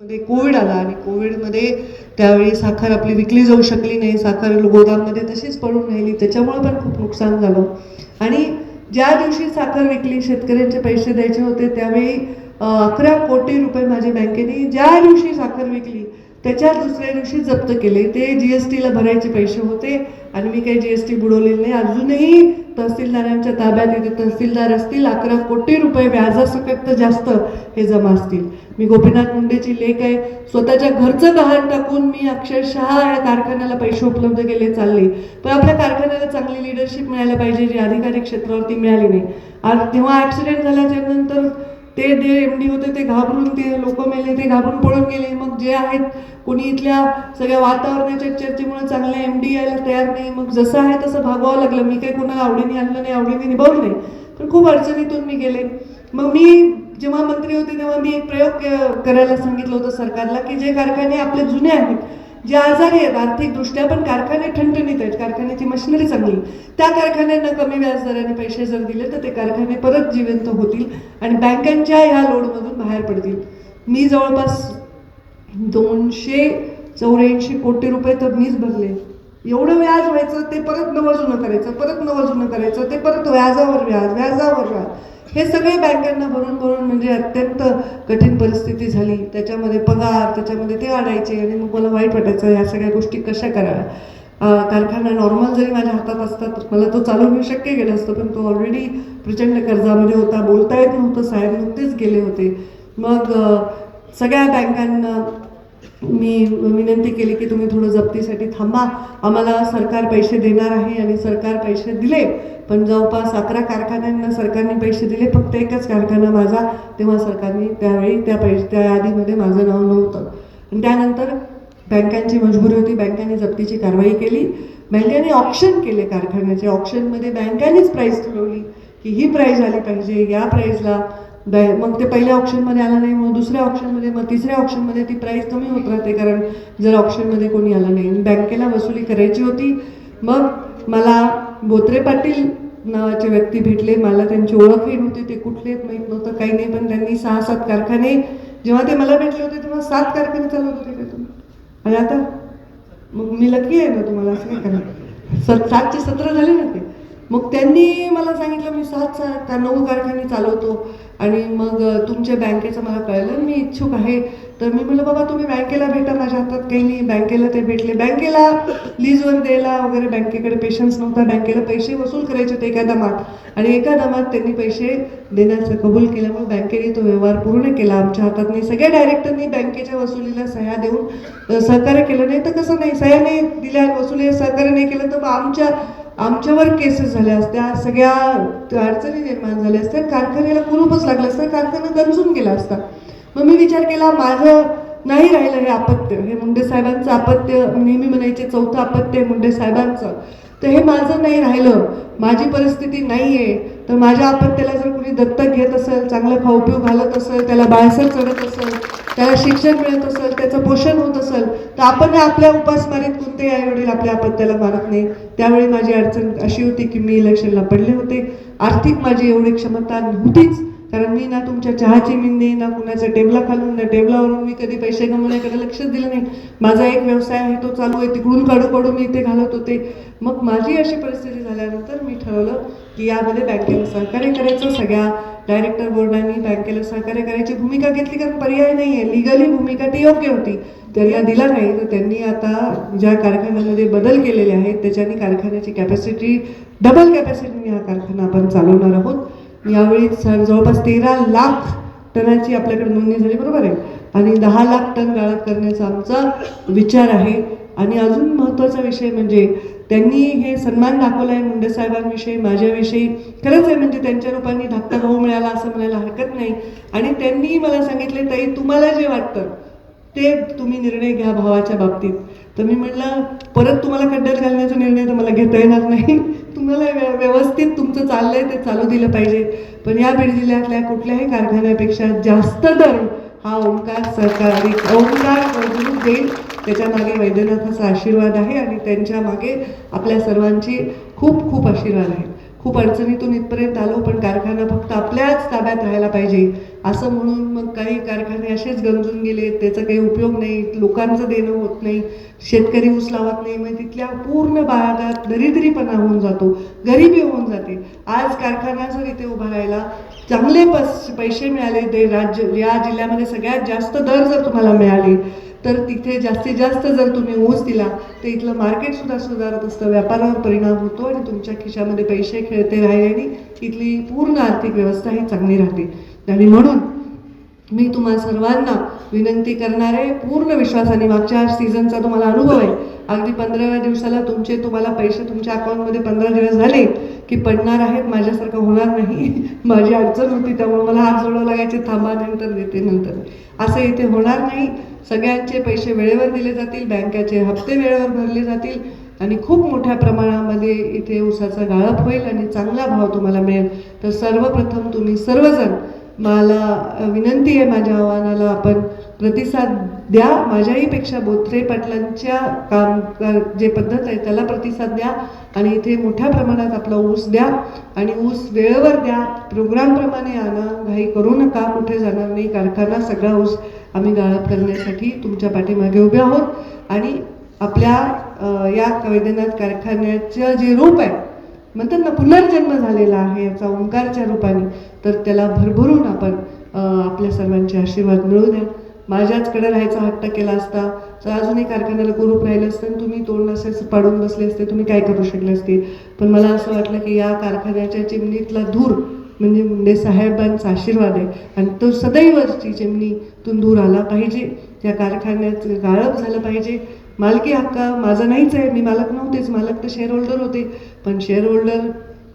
मध्ये कोविड आला आणि कोविडमध्ये त्यावेळी साखर आपली विकली जाऊ शकली नाही. साखर गोदाममध्ये तशीच पडून राहिली. त्याच्यामुळे पण खूप नुकसान झालं. आणि ज्या दिवशी साखर विकली शेतकऱ्यांचे पैसे द्यायचे होते त्यावेळी अकरा कोटी रुपये माझ्या बँकेने ज्या दिवशी साखर विकली त्याच्या दुसऱ्या दिवशी जप्त केले. ते जी एस टीला भरायचे पैसे होते आणि मी काही जी एस टी बुडवलेली नाही. अजूनही तहसीलदारांच्या ताब्यात येते. तहसीलदार असतील अकरा कोटी रुपये व्याजासकट तर जास्त हे जमा असतील. मी गोपीनाथ मुंडेची लेख आहे. स्वतःच्या घरचं गहाण टाकून मी अक्षरशः या कारखान्याला पैसे उपलब्ध केले चालले. पण आपल्या कारखान्याला चांगली लिडरशिप मिळायला पाहिजे जी अधिकारी क्षेत्रावरती मिळाली नाही. आज तेव्हा ॲक्सिडेंट झाल्याच्यानंतर ते जे एम डी होते ते घाबरून ते लोक मेले ते घाबरून पळून गेले. मग जे आहेत कोणी इथल्या सगळ्या वातावरणाच्या चर्चेमुळे चांगल्या एम डी यायला तयार नाही. मग जसं आहे तसं भागवावं लागलं. मी काही कोणाला आवडीने आणलं नाही आवडीने निभावलं नाही. पण खूप अडचणीतून मी गेले. मग मी जेव्हा मंत्री होते तेव्हा मी एक प्रयोग करायला सांगितलं होतं सरकारला की जे कारखाने आपले जुने आहेत जे आजारी आहेत आर्थिकदृष्ट्या पण कारखाने ठणठणीत आहेत कारखान्याची मशिनरी चांगली त्या कारखान्यांना कमी व्याजदराने पैसे जर दिले तर ते कारखाने परत जिवंत होतील आणि बँकांच्या ह्या लोडमधून बाहेर पडतील. मी जवळपास दोनशे चौऱ्याऐंशी कोटी रुपये तर मीच भरले. एवढं व्याज व्हायचं ते परत नवं जुनं करायचं परत नवं जुनं करायचं ते परत व्याजावर व्याज व्याजावर व्याज. हे सगळे बँकांना भरून भरून म्हणजे अत्यंत कठीण परिस्थिती झाली. त्याच्यामध्ये पगार त्याच्यामध्ये ते आणायचे आणि मग मला वाईट वाटायचं या सगळ्या गोष्टी कशा कराव्या? कारखाना नॉर्मल जरी माझ्या हातात असता तर मला तो चालवणं शक्य गेलं असतं पण तो ऑलरेडी प्रचंड कर्जामध्ये होता. बोलता येत नव्हतं साहेब नुकतेच गेले होते. मग सगळ्या बँकांना मी विनंती केली की तुम्ही थोडं जप्तीसाठी थांबा. आम्हाला सरकार पैसे देणार आहे आणि सरकार पैसे दिले. पण जवळपास अकरा कारखान्यांना सरकारने पैसे दिले. फक्त एकच कारखाना माझा. तेव्हा सरकारने त्यावेळी त्या पैसे त्या यादीमध्ये माझं नाव नव्हतं. आणि त्यानंतर बँकांची मजबुरी होती. बँकांनी जप्तीची कारवाई केली. बँकांनी ऑप्शन केले कारखान्याचे. ऑप्शनमध्ये बँकांनीच प्राईस ठरवली की ही प्राईज आली पाहिजे. या प्राईजला बॅ- मग ते पहिल्या ऑप्शनमध्ये आला नाही मग दुसऱ्या ऑप्शनमध्ये मग तिसऱ्या ऑप्शनमध्ये ती प्राईस कमी होत राहते. कारण जर ऑप्शनमध्ये कोणी आलं नाही आणि बँकेला वसुली करायची होती. मग मला बोत्रे पाटील नावाचे व्यक्ती भेटले. मला त्यांची ओळखही नव्हती ते कुठले माहीत नव्हतं काही नाही. पण त्यांनी सहा सात कारखाने जेव्हा ते मला भेटले होते तेव्हा सात कारखाने चालवत होते का तुम्ही. आणि आता? मग मी लकी आहे ना तुम्हाला असं नाही करा सत सातचे सतरा झाले ना ते. मग त्यांनी मला सांगितलं मी सात सा त्या नऊ कारखाने चालवतो आणि मग तुमच्या बँकेचं मला कळलं मी इच्छुक आहे. तर मी म्हटलं बाबा तुम्ही बँकेला भेटा माझ्या हातात काही नाही बँकेला ते भेटले. बँकेला लीजवर द्यायला वगैरे बँकेकडे पेशन्स नव्हता बँकेला पैसे वसूल करायचे होते एका दमात आणि एका दमात त्यांनी पैसे देण्याचं कबूल केल्यामुळे बँकेने तो व्यवहार पूर्ण केला आमच्या हातात नाही सगळ्या डायरेक्टरनी बँकेच्या वसुलीला सह्या देऊन सहकार्य केलं. नाही तर कसं नाही सह्या नाही दिल्या वसुली सहकार्य नाही केलं तर मग आमच्या आमच्यावर केसेस झाल्या असत्या सगळ्या अडचणी निर्माण झाल्या असत्या कारखान्याला कुलूपच लागलं असतं कारखाना गरजून गेला असता. मग मी विचार केला माझं नाही राहिलं हे अपत्य हे मुंडे साहेबांचं अपत्य नेहमी म्हणायचे चौथं अपत्य आहे मुंडे साहेबांचं. तर हे माझं नाही राहिलं माझी परिस्थिती नाही आहे तर माझ्या आपत्त्याला जर कुणी दत्तक घेत असेल चांगलं खाऊपिऊ घालत असेल त्याला बाळसर चढत असेल त्याला शिक्षण मिळत असेल त्याचं पोषण होत असेल तर आपण आपल्या उपासमारीत कोणतेही आई वडील आपल्या आपत्त्याला मारत नाही. त्यावेळी माझी अडचण अशी होती की मी इलेक्शनला पडले होते. आर्थिक माझी एवढी क्षमता नव्हतीच कारण मी ना तुमच्या चहाची मिंदी ना कुणाच्या टेबला खालून ना टेबलावरून मी कधी पैसे कमवण्याकडे लक्ष दिलं नाही. माझा एक व्यवसाय आहे तो चालू आहे. तिकडून काढू काढू मी इथे घालत होते. मग माझी अशी परिस्थिती झाल्यानंतर मी ठरवलं की यामध्ये बँकेला सहकार्य करायचं. सगळ्या डायरेक्टर बोर्डांनी बँकेला सहकार्य करायची भूमिका घेतली कारण पर्याय नाही आहे लिगली भूमिका ती योग्य होती. त्यांना दिला नाही. तर त्यांनी आता ज्या कारखान्यामध्ये बदल केलेले आहेत त्याच्याने कारखान्याची कॅपॅसिटी डबल कॅपॅसिटीने हा कारखाना आपण चालवणार आहोत. यावेळी जवळपास तेरा लाख टनाची आपल्याकडे नोंदणी झाली बरोबर आहे? आणि दहा लाख टन गाळत करण्याचा आमचा विचार आहे. आणि अजून महत्त्वाचा विषय म्हणजे त्यांनी हे सन्मान दाखवला आहे मुंडे साहेबांविषयी माझ्याविषयी. खरंच आहे म्हणजे त्यांच्या रूपाने धाकटा भाऊ मिळाला असं म्हणायला हरकत नाही. आणि त्यांनी मला सांगितले ताई तुम्हाला जे वाटतं ते तुम्ही निर्णय घ्या भावाच्या बाबतीत. तर मी म्हटलं परत तुम्हाला खड्ड्यात घालण्याचा निर्णय तर मला घेता येणार नाही. तुम्हाला व्यवस्थित तुमचं चाललंय ते चालू दिलं पाहिजे. पण या बीड जिल्ह्यातल्या कुठल्याही कारखान्यापेक्षा जास्त दर हा ओंकार सरकारी ओंकार देईल. त्याच्यामागे वैद्यनाथाचा आशीर्वाद आहे आणि त्यांच्या मागे आपल्या सर्वांची खूप खूप आशीर्वाद आहे. खूप अडचणीतून इथपर्यंत आलो पण कारखाना फक्त आपल्याच ताब्यात राहायला पाहिजे. असं म्हणून मग काही कारखाने असेच गंजून गेले. त्याचा काही उपयोग नाही. लोकांचं देणं होत नाही. शेतकरी ऊस लावत नाही. मग तिथल्या पूर्ण भागात दरिद्रीपणा होऊन जातो. गरिबी होऊन जाते. आज कारखाना जर इथे उभा राहिला चांगले पस पैसे मिळाले. ते राज्य या जिल्ह्यामध्ये सगळ्यात जास्त दर जर तुम्हाला मिळाले तर तिथे जास्तीत जास्त जर तुम्ही ऊस दिला तर इथलं मार्केट सुद्धा सुधारत असतं. व्यापारावर परिणाम होतो आणि तुमच्या खिशामध्ये पैसे खेळते राहिल्याने इथली पूर्ण आर्थिक व्यवस्था ही चांगली राहते. आणि म्हणून मी तुम्हा सर्वांना विनंती करणार आहे पूर्ण विश्वासाने मागच्या सीझनचा तुम्हाला अनुभव आहे. अगदी पंधराव्या दिवसाला तुमचे तुम्हाला पैसे तुमच्या अकाउंटमध्ये पंधरा दिवस झाले की पडणार आहेत माझ्यासारखं होणार नाही. माझी अडचण होती त्यामुळे मला हात जोडावं लागायचे थांबा नंतर देते नंतर. असं इथे होणार नाही. सगळ्यांचे पैसे वेळेवर दिले जातील बँकेचे हप्ते वेळेवर भरले जातील आणि खूप मोठ्या प्रमाणामध्ये इथे ऊसाचा गाळप होईल आणि चांगला भाव तुम्हाला मिळेल. तर सर्वप्रथम तुम्ही सर्वजण मला विनंती आहे माझ्या आव्हानाला आपण प्रतिसाद द्या. माझ्याहीपेक्षा बोत्रे पाटलांच्या काम जे पद्धत आहे त्याला प्रतिसाद द्या. आणि इथे मोठ्या प्रमाणात आपला ऊस द्या. आणि ऊस वेळेवर द्या. प्रोग्रामप्रमाणे आणा. घाई करू नका. कुठे जाणार नाही. कारखाना सगळा ऊस आम्ही गाळप करण्यासाठी तुमच्या पाठीमागे उभे आहोत. आणि आपल्या या वैद्यनाथ कारखान्याचं जे रूप आहे म्हणतात ना पुनर्जन्म झालेला आहे याचा ओंकारच्या रूपाने. तर त्याला भरभरून आपण आपल्या सर्वांचे आशीर्वाद मिळू द्या. माझ्याचकडे राहायचा हट्ट केला असता तर अजूनही कारखान्याला कुरूप राहिलं असतं आणि तुम्ही तोंड असेच पाडून बसले असते तुम्ही काय करू शकले असते? पण मला असं वाटलं की या कारखान्याच्या चिमणीतला धूर म्हणजे मुंडे साहेबांचा आशीर्वाद आहे. आणि तो सदैवची चिमणीतून दूर आला पाहिजे. त्या कारखान्यात गाळप झालं पाहिजे. मालकी हक्क माझा नाहीच आहे. मी मालक नव्हतेच. मालक तर शेअर होल्डर होते. पण शेअर होल्डर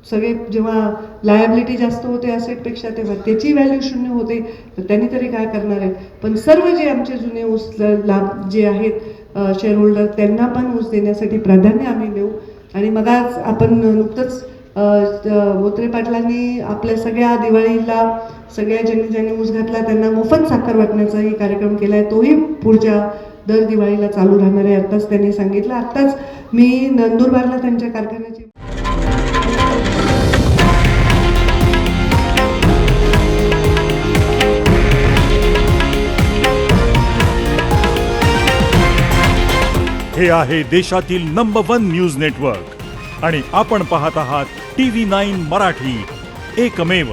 सगळे जेव्हा लायबिलिटी जास्त होते असेटपेक्षा तेव्हा त्याची व्हॅल्यू शून्य होते. तर त्यांनी तरी काय करणार आहे? पण सर्व जे आमचे जुने ऊस लाभ जे आहेत शेअर होल्डर त्यांना पण ऊस देण्यासाठी प्राधान्य आम्ही देऊ. आणि मग आज आपण नुकतंच मोत्रे पाटलांनी आपल्या सगळ्या दिवाळीला सगळ्या ज्यांनी ज्यांनी ऊस घातला त्यांना मोफत साखर वाटण्याचाही कार्यक्रम केला आहे तोही पुढच्या दर दिवाळीला चालू राहणार आहे आत्ताच त्यांनी सांगितलं. आत्ताच मी नंदुरबारला त्यांच्या कारखान्याची हे आहे देशातील नंबर वन न्यूज नेटवर्क आणि आपण पाहत आहात टी व्ही नाईन मराठी. एकमेव